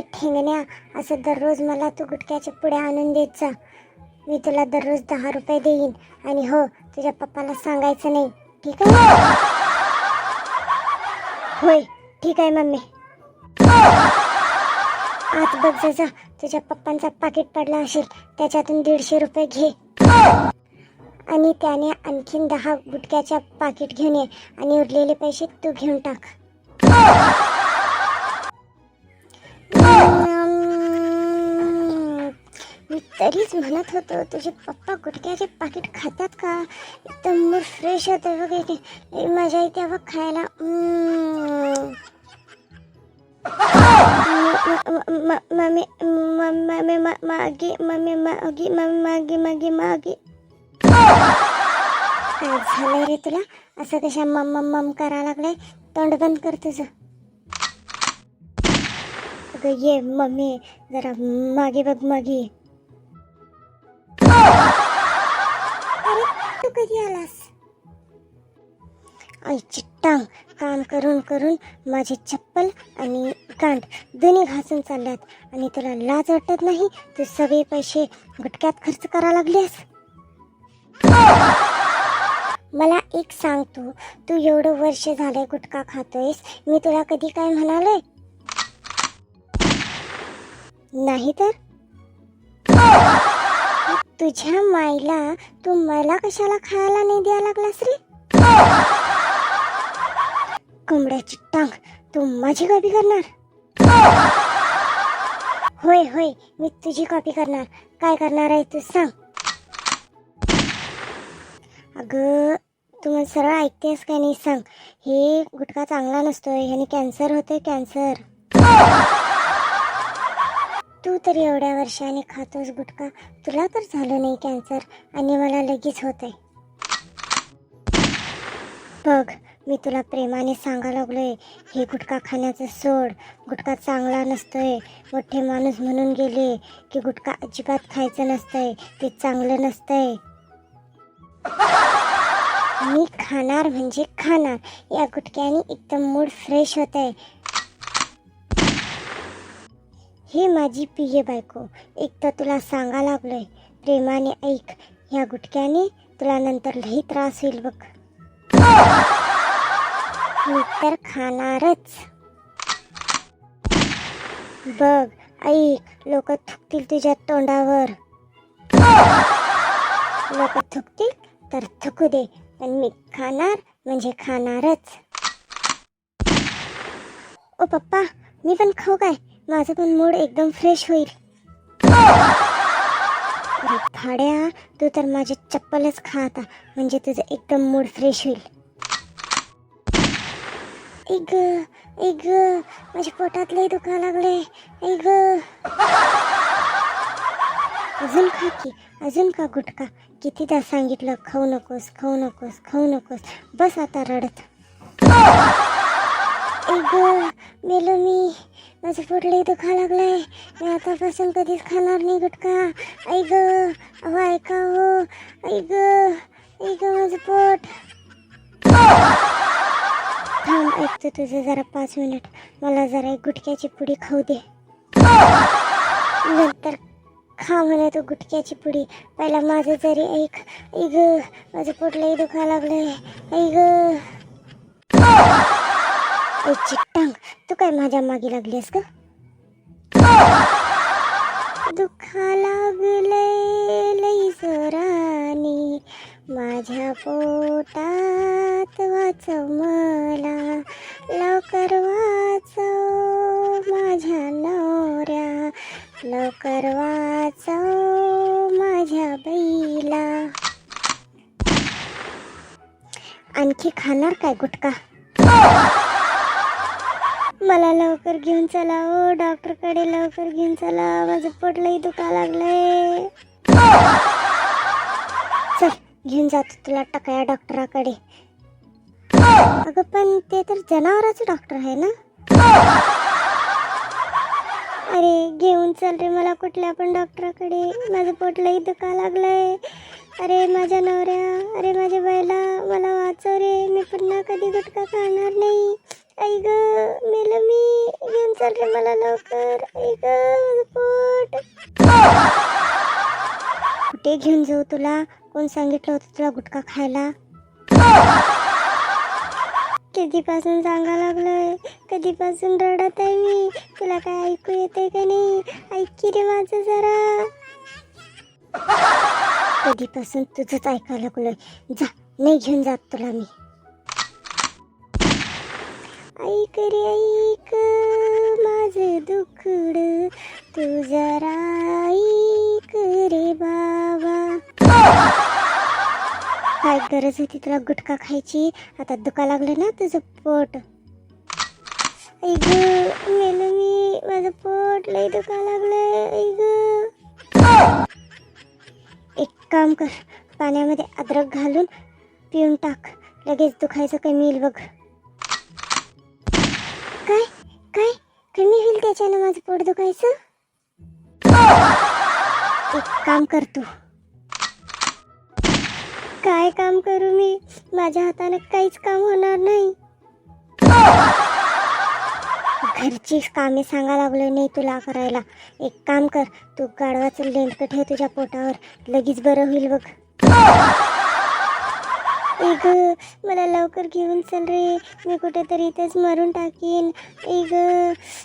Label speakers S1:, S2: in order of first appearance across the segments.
S1: ए ठेंगण्या असं दररोज मला तू गुटख्याच्या पुढे आणून देत जा. मी तुला दररोज दहा रुपये देईन. आणि हो तुझ्या पप्पाला सांगायचं नाही. ठीक आहे? होय ठीक आहे मम्मी. आत बघ जा जा तुझ्या पप्पांचा पाकिट पडला असेल त्याच्यातून दीडशे रुपये घे. आणि त्याने आणखीन दहा गुटक्याच्या पाकिट घेऊन ये आणि उरलेले पैसे तू घेऊन टाक. तरीच म्हणत होतो तुझे पप्पा गुटक्याचे पाकिट खातात का? एकदम मूड फ्रेश होतं वगैरे मजा येते बघ खायला. म- मम्मी मम्मी मा- मागी मम्मी मागी मम्मी मागी मागी मागी. काय झालं रे तुला? असं कशा मम मम मम करा लागलाय? तोंड बंद कर तुझं. अगं ये मम्मी जरा मागे बघ मागे. तू कधी आलास? आईची टांग काम करून करून माझी चप्पल आणि गांड दोन्ही घासून चालल्यात. आणि तुला लाज वाटत नाही? तू सगळे पैसे गुटक्यात खर्च करा लागलीस? मला एक सांग तू. तू एवढं वर्ष झालंय गुटखा खातोयस. मी तुला कधी काय म्हणाले नाही तर? तुझ्या माईला तू मला कशाला खायला नाही द्यायला लागलास रे? कोंबड्याची टांग तू माझी कॉपी करणार? होय होय मी तुझी कॉपी करणार. काय करणार आहे तू सांग. अगं तू मग सरळ ऐकतेस का नाही सांग. हे गुटखा चांगला नसतोय ह्याने कॅन्सर होतोय कॅन्सर. तू तर एवढ्या वर्षाने खातोस गुटखा. तुला तर झालं नाही कॅन्सर आणि मला लगेच होत आहे बघ मी तुला प्रेमाने सांगा लागलोय. हे गुटखा खाण्याचं सोड. गुटखा चांगला नसतोय. मोठे माणूस म्हणून गेले की गुटखा अजिबात खायचं नसतंय. ते चांगलं नसतंय. मी खाणार म्हणजे खाणार. या गुटक्याने एकदम मूड फ्रेश होत आहे ही माझी पिये बायको एक तर तुला सांगा लागलोय प्रेमाने ऐक ह्या गुटक्याने तुला नंतर लई त्रास होईल बघ. मी तर खाणारच. बघ ऐक लोक थुकतील तुझ्या तोंडावर. लोक थुकतील तर थुकू दे पण मी खाणार म्हणजे खाणारच. ओ पप्पा मी पण खाऊ काय? माझं पण मूड एकदम फ्रेश होईल. भाड्या तू तर माझी चप्पलच खा आता म्हणजे तुझं एकदम मूड फ्रेश होईल. ऐक ऐक माझ्या पोटातले दुखा लागले ऐक अजून खा की अजून का गुटखा? कितीदा सांगितलं खाऊ नकोस खाऊ नकोस खाऊ नकोस. बस आता रडत. ऐक मेलो मी. माझं पोटली दुखा लागलंय. मी आतापासून कधीच खाणार नाही गुटखा. ऐक अहो ऐका हो. ऐक ऐक माझं पोट. थांब ऐकतो तुझं जरा पाच मिनिट. मला जरा एक गुटक्याची पुडी खाऊ दे. नंतर खा म्हणा तू गुटक्याची पुडी. पहिला माझं जरी ऐक. ऐक माझं पोट दुखा लागलंय. ऐक ऐ चिट्टांग तू काय माझ्या मागे लागलीस का दुखा लागले लई जोराने माझ्या पोटात वाचव मला लवकर वाचव माझ्या नवऱ्या लवकर वाचव माझ्या बैला आणखी खाणार काय गुटका मला लवकर घेऊन चला ओ डॉक्टरकडे लवकर घेऊन चला. माझं पोट दुखा लागलंय. चल घेऊन जातो तुला टकाया डॉक्टराकडे. अगं पण ते तर जनावराचं डॉक्टर आहे ना? अरे घेऊन चल रे मला कुठल्या पण डॉक्टराकडे. माझं पोट दुखा लागलंय. अरे माझ्या नवऱ्या अरे माझ्या बायला मला वाचव रे. मी पुन्हा कधी गुटखा खाणार नाही. आई ग मेल मी. घेऊन चालले मला लवकर. आई ग पोट. कुठे घेऊन जाऊ तुला? कोण सांगितलं होतं तुला गुटखा खायला? कधीपासून सांगा लागलोय? कधीपासून रडत आहे मी? तुला काय ऐकू येते का नाही? ऐकी रे माझं जरा. कधीपासून तुझंच ऐकायला लागलोय? जा नाही घेऊन जात तुला मी. ऐक रे ऐक. माझं दुखड तू जरा ऐक रे बाबा. काय गरज होती तुला गुटखा खायची? आता दुखा लागलं ना तुझं पोट. ऐक मेलं मी. माझं पोट लई दुखा लागलंय. ऐक एक काम कर पाण्यामध्ये अद्रक घालून पिऊन टाक. लगेच दुखायचं कमी येईल बघ. काय? काय? कमी होईल त्याच्यानं माझं पोट दुखायचं? एक काम कर तू. काय काम करू मी? माझ्या हाताने काहीच काम होणार नाही. घरचीच कामे सांगा लागलो नाही तुला करायला. एक काम कर तू गाडवाचं लेंडकं ठेव तुझ्या पोटावर. लगेच बरं होईल बघ. एक मला लवकर घेऊन चल रे. मी कुठेतरी इथेच मरून टाकीन. एक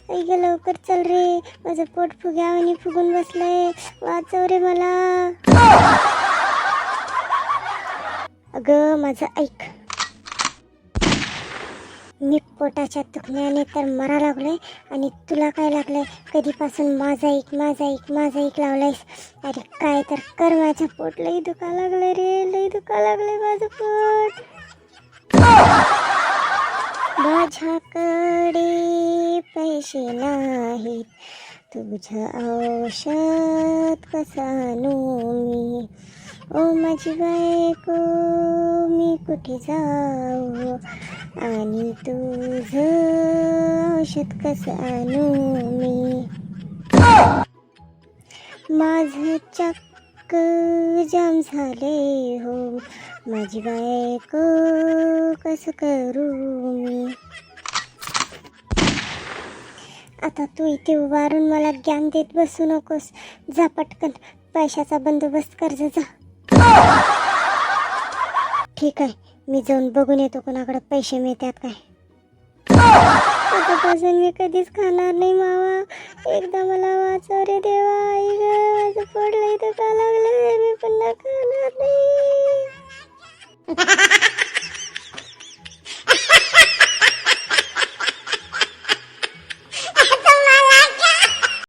S1: एक लवकर चल रे. माझं पोट फुग्या आणि फुगून बसलंय. वाचव रे मला. अगं माझं ऐक. मी पोटाच्या दुखण्याने तर मरा लागलोय आणि तुला काय लागलंय? कधीपासून माझा एक माझा एक माझं एक लावलायस? अरे काय तर कर माझं पोट. लई दुखा लागलं रे लई दुखा लागलंय माझं पोट. माझ्याकडे पैसे नाहीत. तुझं औषध कसानू मी? ओ माझी बायको मी कुठे जाऊ? आणि तुझं औषध कसं आणू मी? माझं चक्क जाम झाले हो. माझी बायको कसं करू मी? आता तू इथे उभारून मला ज्ञान देत बसू नकोस. जा पटकन. पैशाचा बंदोबस्त कर जा. ठीक आहे. मी जाऊन बघून येतो कोणाकडे पैसे मिळतात काय. आतापासून मी कधीच खाणार नाही मावा. एकदा मला वाचव रे देवा. आई ग माझं पोट लई दुखा लागलं मी पुन्हा खाणार नाही.